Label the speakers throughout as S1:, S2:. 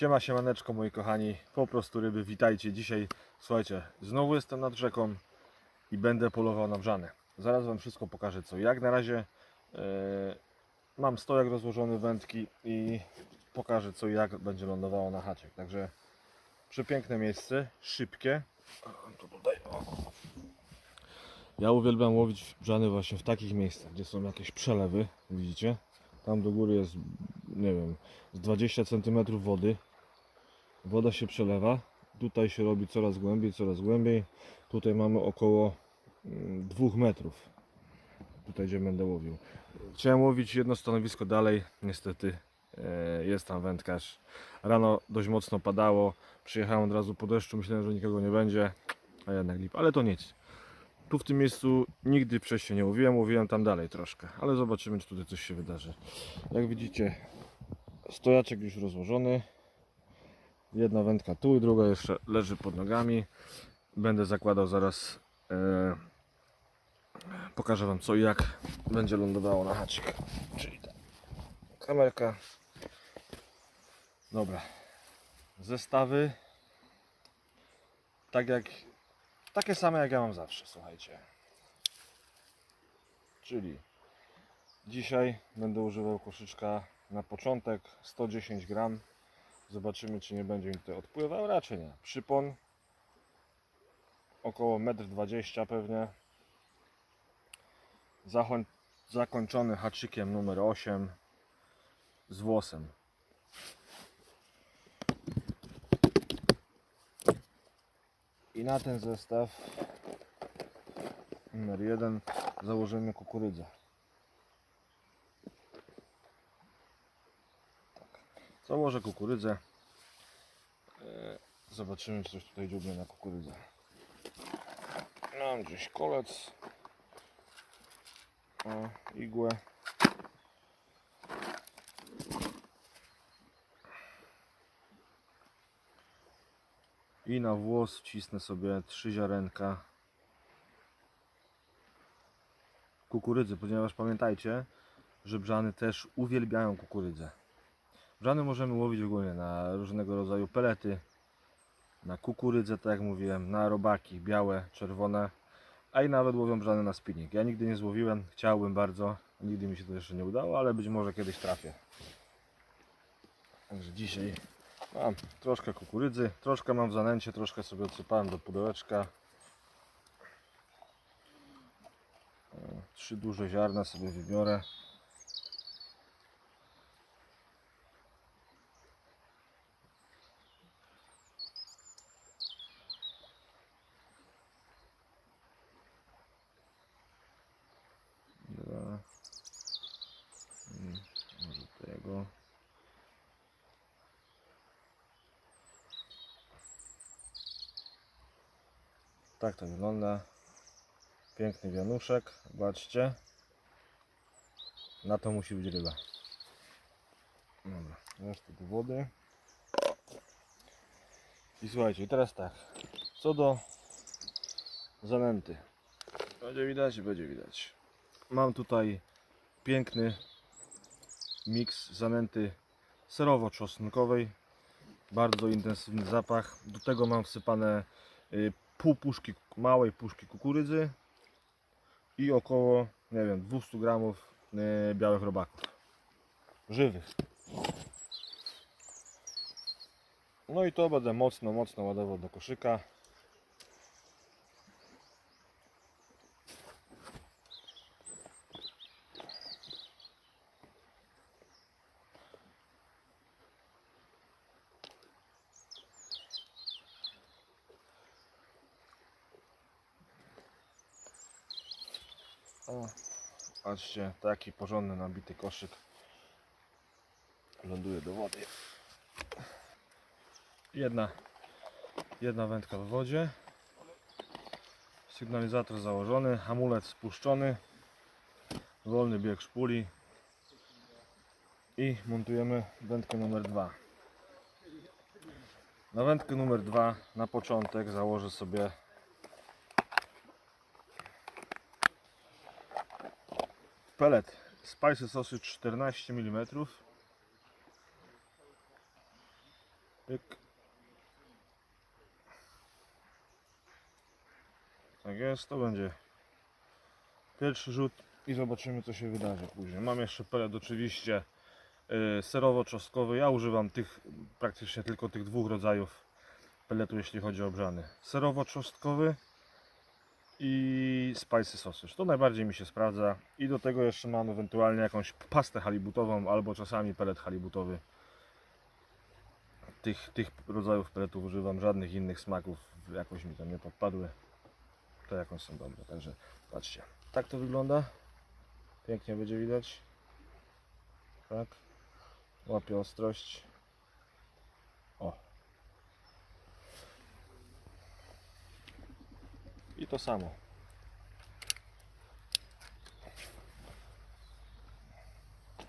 S1: Siema, siemaneczko moi kochani, po prostu ryby, witajcie. Dzisiaj, słuchajcie, znowu jestem nad rzeką i będę polował na brzane. Zaraz Wam wszystko pokażę co jak. Na razie e, mam stojak rozłożony, wędki i pokażę co i jak będzie lądowało na haczyk. Także przepiękne miejsce, szybkie. Ja uwielbiam łowić brzany właśnie w takich miejscach, gdzie są jakieś przelewy, widzicie? Tam do góry jest, nie wiem, z 20 cm wody. Woda się przelewa. Tutaj się robi coraz głębiej, coraz głębiej. Tutaj mamy około 2 metrów. Tutaj gdzie będę łowił. Chciałem łowić jedno stanowisko dalej. Niestety e, jest tam wędkarz. Rano dość mocno padało. Przyjechałem od razu po deszczu. Myślałem, że nikogo nie będzie. A jednak lip. Ale to nic. Tu w tym miejscu nigdy wcześniej nie łowiłem. Łowiłem tam dalej troszkę. Ale zobaczymy, czy tutaj coś się wydarzy. Jak widzicie, stojaczek już rozłożony. Jedna wędka tu druga jeszcze leży pod nogami. Będę zakładał zaraz. E, pokażę Wam co i jak będzie lądowało na haczyk. Czyli ta kamerka. Dobra. Zestawy. Tak jak. Takie same jak ja mam zawsze, słuchajcie. Czyli dzisiaj będę używał koszyczka na początek 110 gram. Zobaczymy czy nie będzie mi tutaj odpływał. Raczej nie. Przypon około 1,20 m pewnie. Zachoń, zakończony haczykiem numer 8 z włosem. I na ten zestaw numer 1 założymy kukurydzę. Założę kukurydzę. E, Zobaczymy, czy coś tutaj dziubnie na kukurydzę. Mam gdzieś kolec. O, igłę. I na włos wcisnę sobie trzy ziarenka kukurydzy, ponieważ pamiętajcie, że brzany też uwielbiają kukurydzę. Brzany możemy łowić ogólnie na różnego rodzaju pelety, na kukurydzę, tak jak mówiłem, na robaki białe, czerwone, a i nawet łowią brzany na spinning. Ja nigdy nie złowiłem, chciałbym bardzo, nigdy mi się to jeszcze nie udało, ale być może kiedyś trafię. Także dzisiaj mam troszkę kukurydzy, troszkę mam w zanęcie, troszkę sobie odsypałem do pudełeczka. Trzy duże ziarna sobie wybiorę. Dwa. Mm, Może tego. Tak to wygląda. Piękny wianuszek. Zobaczcie. Na to musi być ryba. Dobra, resztę do wody. I słuchajcie, teraz tak. Co do zanęty. Będzie widać, będzie widać. Mam tutaj piękny miks zanęty serowo-czosnkowej. Bardzo intensywny zapach. Do tego mam wsypane y, pół puszki, małej puszki kukurydzy i około, nie wiem, 200 gramów y, białych robaków. Żywych. No i to będę mocno, mocno ładował do koszyka. O, patrzcie, taki porządny nabity koszyk ląduje do wody. Jedna, jedna wędka w wodzie. Sygnalizator założony, hamulec spuszczony, wolny bieg szpuli i montujemy wędkę numer 2. Na wędkę numer 2 na początek założę sobie pelet Spicy Sausage 14 mm. Tak jest, to będzie pierwszy rzut i zobaczymy co się wydarzy później. Mam jeszcze pelet oczywiście yy, serowo-czosnkowy. Ja używam tych praktycznie tylko tych dwóch rodzajów peletu, jeśli chodzi o brzany. Serowo-czosnkowy i spicy sausage. To najbardziej mi się sprawdza. I do tego jeszcze mam ewentualnie jakąś pastę halibutową albo czasami pelet halibutowy. Tych, tych rodzajów peletów używam, żadnych innych smaków jakoś mi tam nie podpadły. To jakoś są dobre, także patrzcie. Tak to wygląda. Pięknie będzie widać. Tak. Łapie ostrość. I to samo.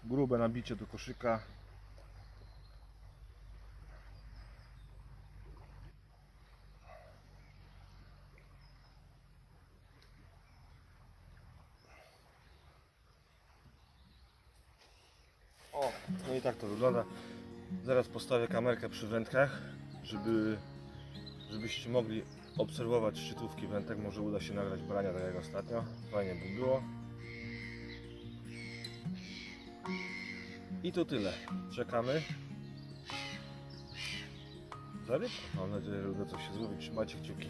S1: Grube nabicie do koszyka. O, no i tak to wygląda. Zaraz postawię kamerkę przy wędkach, żeby, żebyście mogli obserwować szczytówki wędek. Może uda się nagrać brania tak jak ostatnio. Fajnie by było. I to tyle. Czekamy. Za rybką. Mam nadzieję, że uda coś się złowić. Trzymajcie kciuki.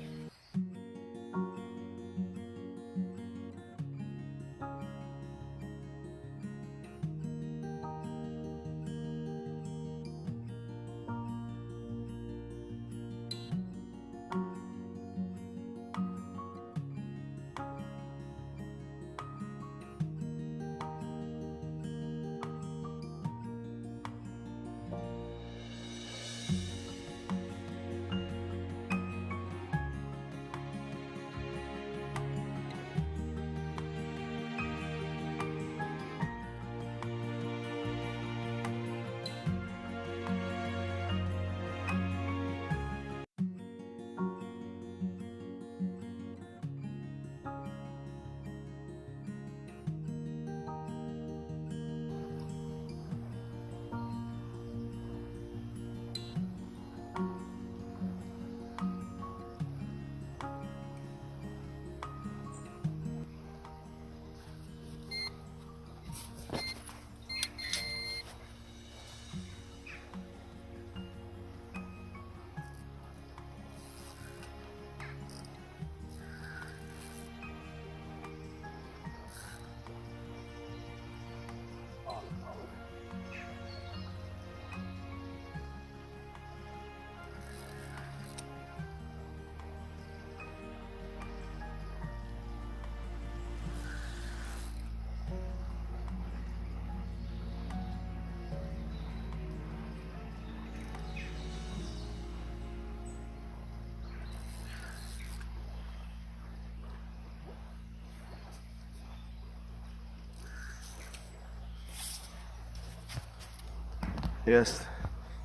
S1: Jest.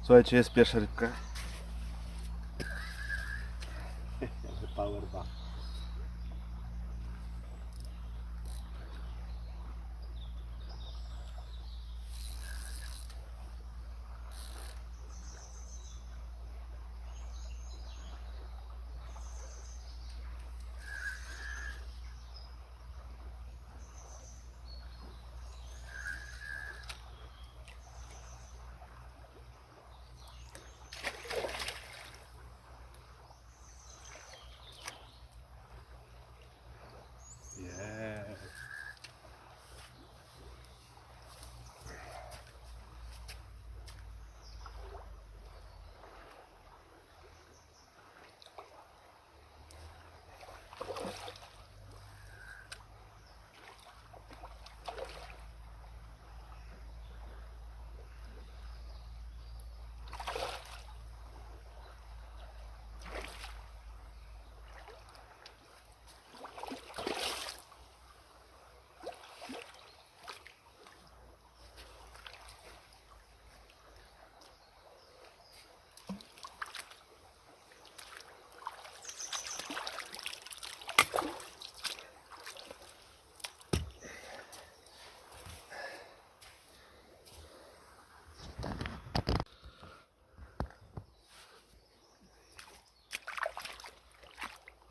S1: Słuchajcie, jest pierwsza rybka.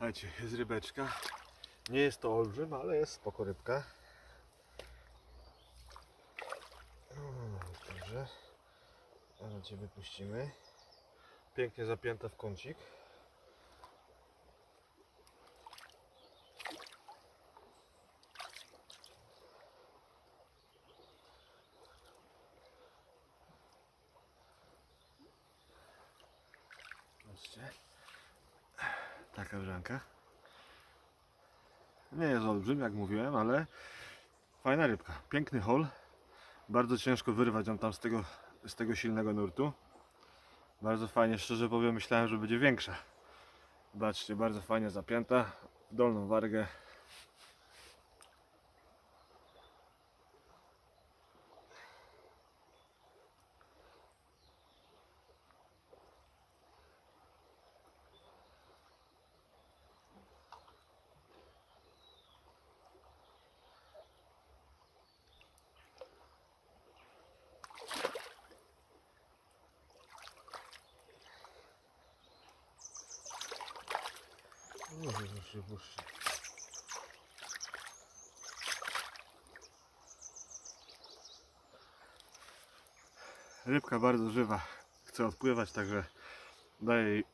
S1: Słuchajcie, jest rybeczka. Nie jest to olbrzym, ale jest spoko rybka. Dobrze. Teraz Cię wypuścimy. Pięknie zapięta w kącik. Zobaczcie. Taka brzanka. Nie jest olbrzym, jak mówiłem, ale fajna rybka. Piękny hol. Bardzo ciężko wyrwać ją tam z tego, z tego silnego nurtu. Bardzo fajnie, szczerze powiem, myślałem, że będzie większa. Zobaczcie, bardzo fajnie zapięta dolną wargę. Się puszczę. Rybka bardzo żywa. Chce odpływać, także daję jej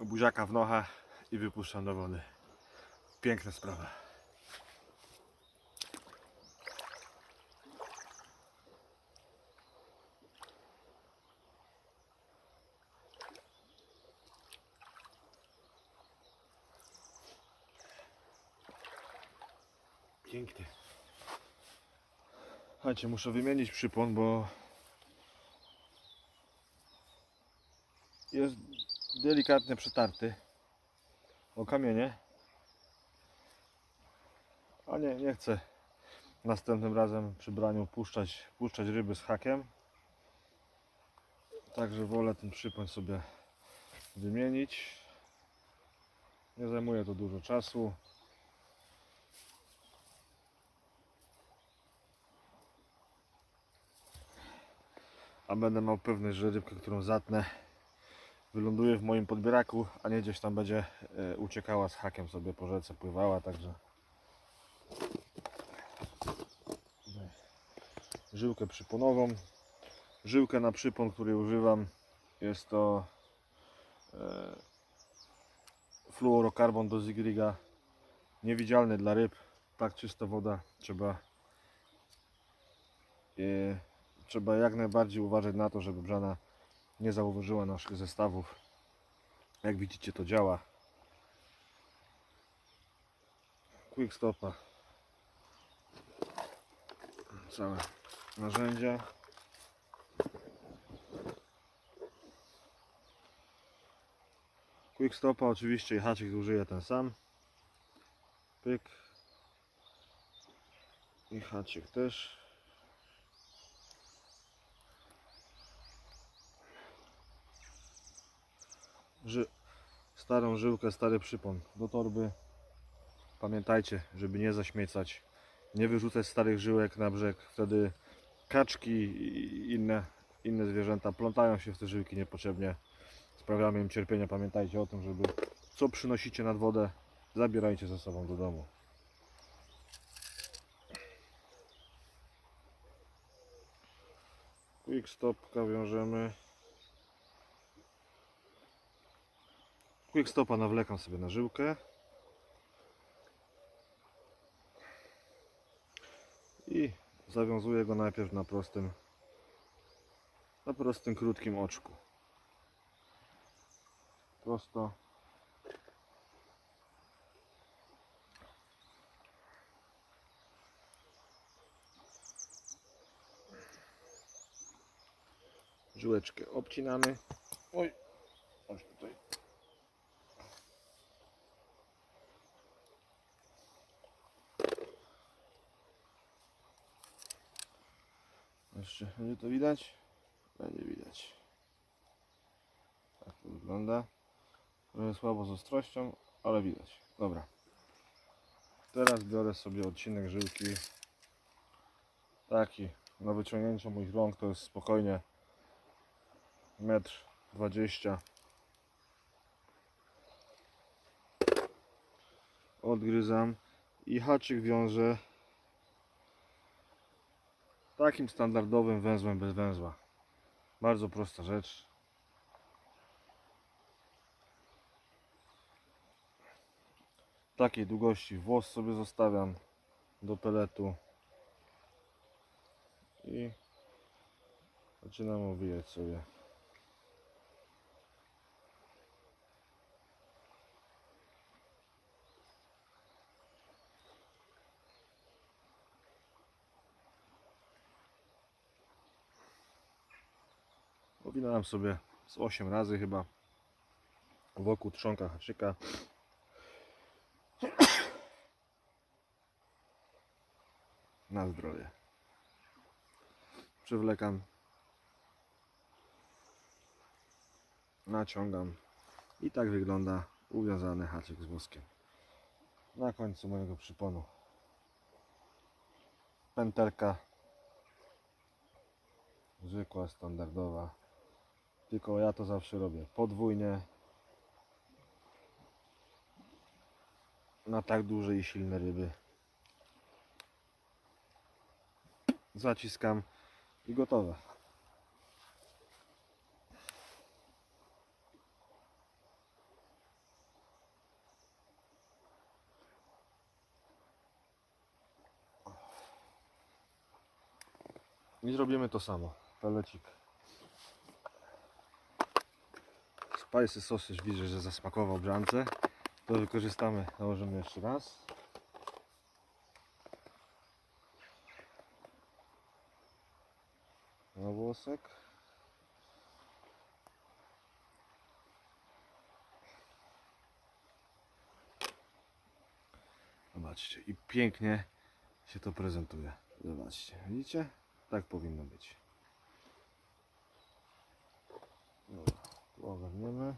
S1: buziaka w nocha i wypuszczam do wody. Piękna sprawa. Piękny. Słuchajcie, muszę wymienić przypon, bo jest delikatnie przetarty o kamienie. A nie, nie chcę następnym razem przy braniu puszczać, puszczać ryby z hakiem. Także wolę ten przypon sobie wymienić. Nie zajmuje to dużo czasu. A będę miał pewność, że rybkę, którą zatnę, wyląduje w moim podbieraku, a nie gdzieś tam będzie e, uciekała z hakiem sobie po rzece, pływała, także żyłkę przyponową. Żyłkę na przypon, której używam, jest to e, fluorokarbon do Zigriga, niewidzialny dla ryb, tak czysta woda, trzeba e, trzeba jak najbardziej uważać na to, żeby brzana nie zauważyła naszych zestawów. Jak widzicie to działa. Quick stopa. Całe narzędzia. Quick stopa oczywiście i haczyk użyję ten sam. Pyk. I haczyk też. Ży starą żyłkę, stary przypon do torby. Pamiętajcie, żeby nie zaśmiecać, nie wyrzucać starych żyłek na brzeg. Wtedy kaczki i inne, inne zwierzęta plątają się w te żyłki niepotrzebnie. Sprawiamy im cierpienia. Pamiętajcie o tym, żeby co przynosicie nad wodę, zabierajcie ze sobą do domu. Quick stopka wiążemy. Quick stopa nawlekam sobie na żyłkę. I zawiązuję go najpierw na prostym na prostym, krótkim oczku. Prosto. Żyłeczkę obcinamy. Oj, aż tutaj Jeszcze będzie to widać? Będzie widać. Tak to wygląda. Trochę słabo z ostrością, ale widać. Dobra. Teraz biorę sobie odcinek żyłki. Taki na wyciągnięcie moich rąk to jest spokojnie metr 20. odgryzam i haczyk wiążę takim standardowym węzłem bez węzła. Bardzo prosta rzecz. Takiej długości włos sobie zostawiam do peletu i zaczynam owijać sobie. Owinąłem sobie z 8 razy chyba wokół trzonka haczyka. Na zdrowie. Przywlekam. Naciągam. I tak wygląda uwiązany haczyk z woskiem. Na końcu mojego przyponu. Pętelka. Zwykła, standardowa. Tylko ja to zawsze robię podwójnie. Na tak duże i silne ryby. Zaciskam i gotowe. I zrobimy to samo. Pelecik. Spicy sausage widzę, że zasmakował brzance. To wykorzystamy, nałożymy jeszcze raz. Na włosek. Zobaczcie i pięknie się to prezentuje. Zobaczcie, widzicie? Tak powinno być. Dobra, tu ogarniemy.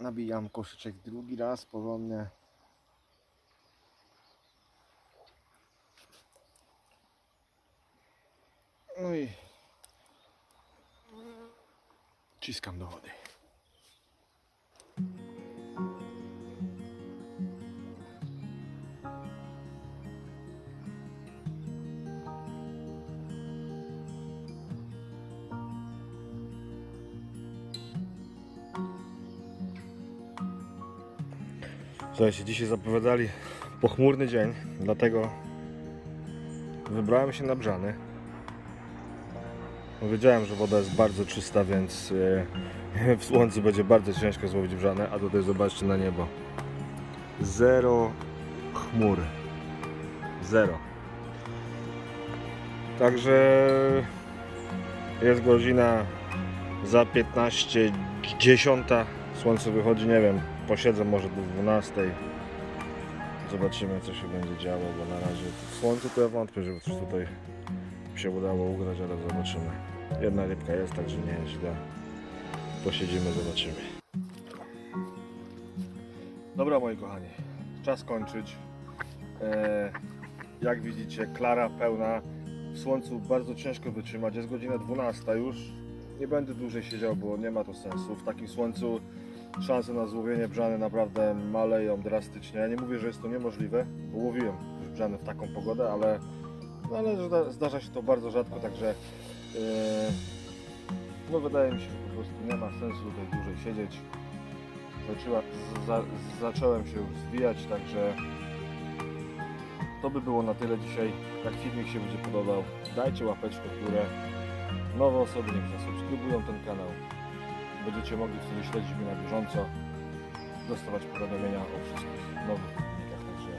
S1: Nabijam koszyczek drugi raz porządnie. No i ciskam do wody. Słuchajcie, dzisiaj zapowiadali pochmurny dzień, dlatego wybrałem się na brzany. Wiedziałem, że woda jest bardzo czysta, więc e, w słońcu będzie bardzo ciężko złowić brzane, a tutaj zobaczcie na niebo. Zero chmur. Zero. Także jest godzina za 15, 10. Słońce wychodzi, nie wiem, posiedzę może do 12. Zobaczymy co się będzie działo, bo na razie w słońcu to ja wątpię, żeby coś tutaj się udało ugrać, ale zobaczymy. Jedna rybka jest, także nie jest źle. Posiedzimy, zobaczymy. Dobra moi kochani, czas kończyć. E, jak widzicie, klara pełna. W słońcu bardzo ciężko wytrzymać. Jest godzina 12 już. Nie będę dłużej siedział, bo nie ma to sensu. W takim słońcu szanse na złowienie brzany naprawdę maleją drastycznie. Ja nie mówię, że jest to niemożliwe, bo łowiłem brzany w taką pogodę, ale, no ale zda, zdarza się to bardzo rzadko, także no wydaje mi się, że po prostu nie ma sensu tutaj dłużej siedzieć. Zaczęła, za, zacząłem się już zwijać, także to by było na tyle dzisiaj. Jak filmik się będzie podobał, dajcie łapeczkę w górę. Nowe osoby niech zasubskrybują ten kanał. Będziecie mogli wtedy śledzić mnie na bieżąco, dostawać powiadomienia o wszystkich nowych filmikach. Także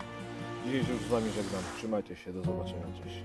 S1: dzisiaj się już z Wami żegnam. Trzymajcie się, do zobaczenia. Cześć.